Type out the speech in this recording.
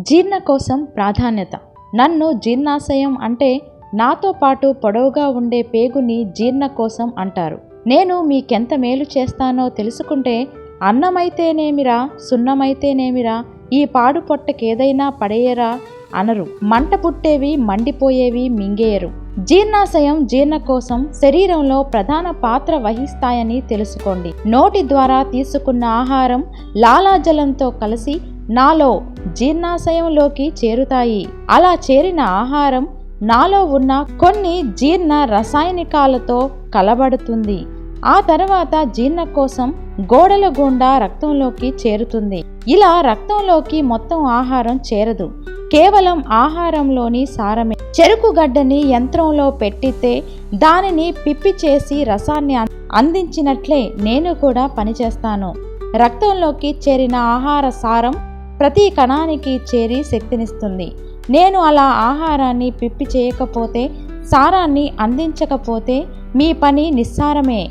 జీర్ణ కోసం ప్రాధాన్యత. నన్ను జీర్ణాశయం అంటే నాతో పాటు పొడవుగా ఉండే పేగుని జీర్ణ కోసం అంటారు. నేను మీకెంత మేలు చేస్తానో తెలుసుకుంటే అన్నమైతేనేమిరా సున్నమైతేనేమిరా ఈ పాడు పొట్టకేదైనా పడేయరా అనరు. మంట పుట్టేవి మండిపోయేవి మింగేయరు. జీర్ణాశయం జీర్ణకోశం శరీరంలో ప్రధాన పాత్ర వహిస్తాయని తెలుసుకోండి. నోటి ద్వారా తీసుకున్న ఆహారం లాలాజలంతో కలిసి నాలో జీర్ణాశయంలోకి చేరుతాయి. అలా చేరిన ఆహారం నాలో ఉన్న కొన్ని జీర్ణ రసాయనికాలతో కలబడుతుంది. ఆ తర్వాత జీర్ణ కోసం గోడల గుండా రక్తంలోకి చేరుతుంది. ఇలా రక్తంలోకి మొత్తం ఆహారం చేరదు. కేవలం ఆహారంలోని సారమే. చెరుకు గడ్డని యంత్రంలో పెట్టితే దానిని పిప్పి చేసి రసాన్ని అందించినట్లే నేను కూడా పనిచేస్తాను. రక్తంలోకి చేరిన ఆహార సారం ప్రతి కణానికి చేరి శక్తినిస్తుంది. నేను అలా ఆహారాన్ని పిప్పి చేయకపోతే సారాన్ని అందించకపోతే మీ పని నిస్సారమే.